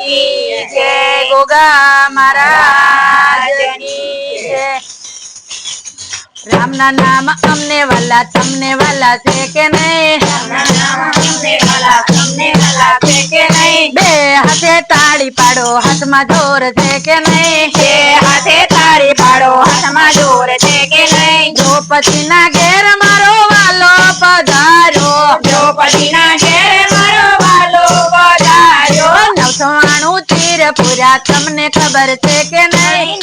કી જય ગોગા મહારાજની જય રામના નામ અમને વાલા તમને વાલા છે કે નહીં બે હાથે તાળી પાડો હાથમાં જોર છે કે નહીં દ્રૌપદીના ઘેર મારો વાલો પધારો નવસોવાણું તીર પૂરા તમને ખબર છે કે નહીં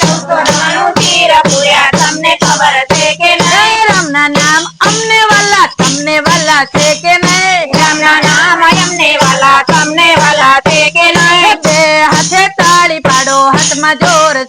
તમને ખબર છે કે નહીં રામના નામ અમને વાલા તમને વાલા છે કે નહીં રામના નામ એમને વાલા તમને વાલા છે કે નહીં બે હાથે તાળી પાડો હાથમાં જોર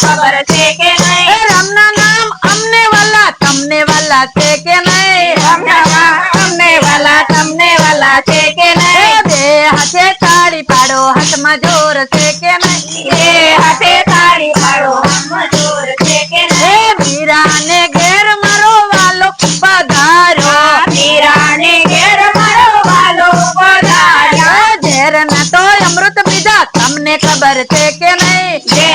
તમને ખબર છે કે એ નહીં રામના નામ અમને વાલા તમને વાલા છે કે નહીં રામના નામ તમને વાલા તમને વાલા છે કે એ નહીં બે હાથે તાળી પાડો હાથમાં જોર છે કે નહીં બે હાથે તાળી પાડો હાથમાં જોર છે કે એ નહીં વીરાને ઘેર મારો વાલો પધારો મીરાને ઘેર મારો વાલો પધાર્યો ઝેર ના તો અમૃત પીધા તમને ખબર છે કે નહીં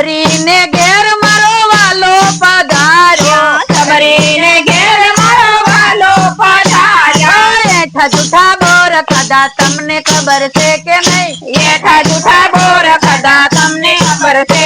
સબરીને ઘેર મારો વાલો પધાર્યો સબરીને ઘેર મારો વાલો પધાર્યો એઠા જૂઠા બોર ખાધા તમને ખબર છે કે નહીં એઠા જૂઠા બોર ખાધા તમને ખબર છે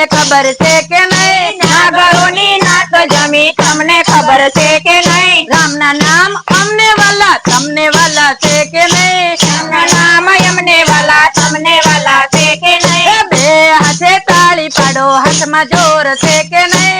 તમને ખબર છે કે નહીં? નાગરોની નાત જમી તમને ખબર છે કે નહીં? રામના નામ અમને વાલા વાલા છે કે નહીં? રામના નામ એમને વાલા, તમને વાલા છે કે નહીં? બે હાથે તાળી પાડો, હાથમાં જોર છે કે નહીં?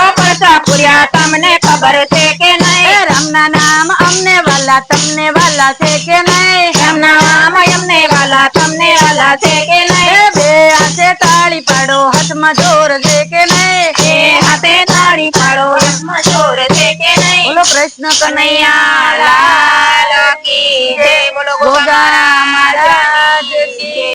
यम्मा ज़ोर के नहीं। हाथे ताड़ी पाड़ो यम्मा ज़ोर देखे नहीं। बोलो कृष्ण कन्हैया लाल की जय। बोलो गोगा महाराज की